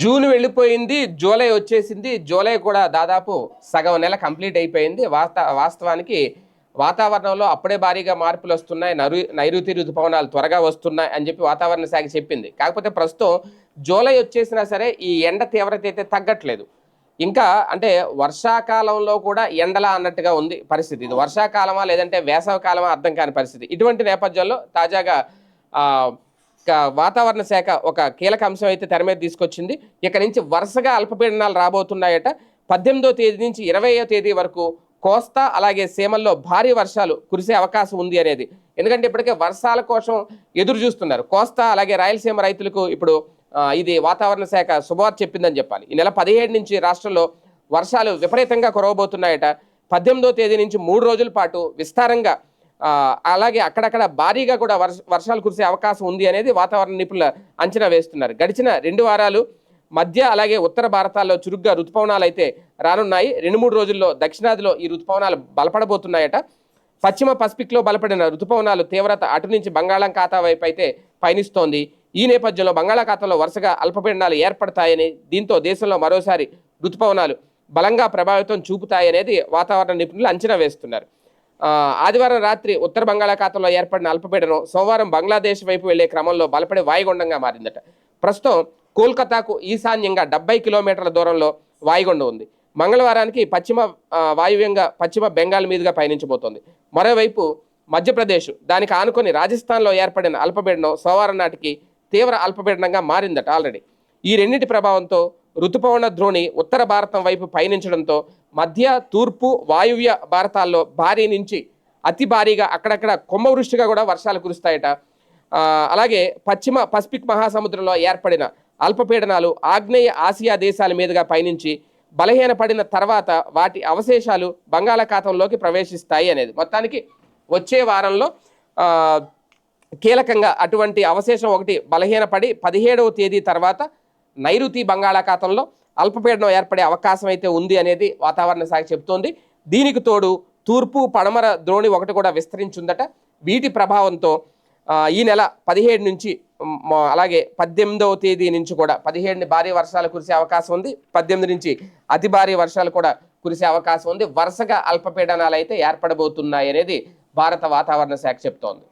June వెళ్ళిపోయింది July వచ్చేసింది. July కూడా దాదాపు సగం నెల కంప్లీట్ అయిపోయింది. వాస్త వాస్తవానికి వాతావరణంలో అప్పుడే భారీగా మార్పులు వస్తున్నాయి. నరు నైరుతి ఋతుపవనాలు త్వరగా వస్తున్నాయి అని చెప్పి వాతావరణ శాఖ చెప్పింది. కాకపోతే ప్రస్తుతం జూలై వచ్చేసినా సరే ఈ ఎండ తీవ్రత అయితే తగ్గట్లేదు. ఇంకా అంటే వర్షాకాలంలో కూడా ఎండలా అన్నట్టుగా ఉంది పరిస్థితి. ఇది వర్షాకాలమా లేదంటే వేసవకాలమా అర్థం కాని పరిస్థితి. ఇటువంటి నేపథ్యంలో తాజాగా వాతావరణ శాఖ ఒక కీలక అంశం అయితే తెర మీద తీసుకొచ్చింది. ఇక నుంచి వరుసగా అల్పపీడనాలు రాబోతున్నాయట. పద్దెనిమిదో తేదీ నుంచి ఇరవయో తేదీ వరకు కోస్తా అలాగే సీమల్లో భారీ వర్షాలు కురిసే అవకాశం ఉంది అనేది. ఎందుకంటే ఇప్పటికే వర్షాల కోసం ఎదురు చూస్తున్నారు. కోస్తా అలాగే రాయలసీమ రైతులకు ఇప్పుడు ఇది వాతావరణ శాఖ శుభవార్త చెప్పిందని చెప్పాలి. ఈ నెల పదిహేడు నుంచి రాష్ట్రంలో వర్షాలు విపరీతంగా కురవబోతున్నాయట. పద్దెనిమిదో తేదీ నుంచి మూడు రోజుల పాటు విస్తారంగా అలాగే అక్కడక్కడ భారీగా కూడా వర్షాలు కురిసే అవకాశం ఉంది అనేది వాతావరణ నిపుణులు అంచనా వేస్తున్నారు. గడిచిన రెండు వారాలు మధ్య అలాగే ఉత్తర భారతాల్లో చురుగ్గా రుతుపవనాలు అయితే రానున్నాయి. రెండు మూడు రోజుల్లో దక్షిణాదిలో ఈ రుతుపవనాలు బలపడబోతున్నాయట. పశ్చిమ పసిఫిక్లో బలపడిన రుతుపవనాలు తీవ్రత అటు నుంచి బంగాళాఖాతా వైపు అయితే పయనిస్తోంది. ఈ నేపథ్యంలో బంగాళాఖాతంలో వరుసగా అల్పపీడనాలు ఏర్పడతాయని దీంతో దేశంలో మరోసారి రుతుపవనాలు బలంగా ప్రభావితం చూపుతాయనేది వాతావరణ నిపుణులు అంచనా వేస్తున్నారు. ఆదివారం రాత్రి ఉత్తర బంగాళాఖాతంలో ఏర్పడిన అల్పపీడనం సోమవారం బంగ్లాదేశ్ వైపు వెళ్ళే క్రమంలో బలపడే వాయుగుండంగా మారిందట. ప్రస్తుతం కోల్కతాకు ఈశాన్యంగా డెబ్బై కిలోమీటర్ల దూరంలో వాయుగుండం ఉంది. మంగళవారానికి పశ్చిమ వాయువ్యంగా పశ్చిమ బెంగాల్ మీదుగా పయనించబోతోంది. మరోవైపు మధ్యప్రదేశ్ దానికి ఆనుకొని రాజస్థాన్లో ఏర్పడిన అల్పపీడనం సోమవారం నాటికి తీవ్ర అల్పపీడనంగా మారిందట ఆల్రెడీ. ఈ రెండింటి ప్రభావంతో ఋతుపవన ద్రోణి ఉత్తర భారతం వైపు పయనించడంతో మధ్య తూర్పు వాయువ్య భారతాల్లో భారీ నుంచి అతి భారీగా అక్కడక్కడ కుంభవృష్టిగా కూడా వర్షాలు కురుస్తాయట. అలాగే పశ్చిమ పసిఫిక్ మహాసముద్రంలో ఏర్పడిన అల్పపీడనాలు ఆగ్నేయ ఆసియా దేశాల మీదుగా పయనించి బలహీనపడిన తర్వాత వాటి అవశేషాలు బంగాళాఖాతంలోకి ప్రవేశిస్తాయి అనేది. మొత్తానికి వచ్చే వారంలో కీలకంగా అటువంటి అవశేషం ఒకటి బలహీనపడి పదిహేడవ తేదీ తర్వాత నైరుతి బంగాళాఖాతంలో అల్పపీడనం ఏర్పడే అవకాశం అయితే ఉంది అనేది వాతావరణ శాఖ చెబుతోంది. దీనికి తోడు తూర్పు పడమర ద్రోణి ఒకటి కూడా విస్తరించుందట. వీటి ప్రభావంతో ఈ నెల పదిహేడు నుంచి అలాగే పద్దెనిమిదవ తేదీ నుంచి కూడా పదిహేడుని భారీ వర్షాలు కురిసే అవకాశం ఉంది. పద్దెనిమిది నుంచి అతి భారీ వర్షాలు కూడా కురిసే అవకాశం ఉంది. వరుసగా అల్పపీడనాలు అయితే ఏర్పడబోతున్నాయి అనేది భారత వాతావరణ శాఖ చెప్తోంది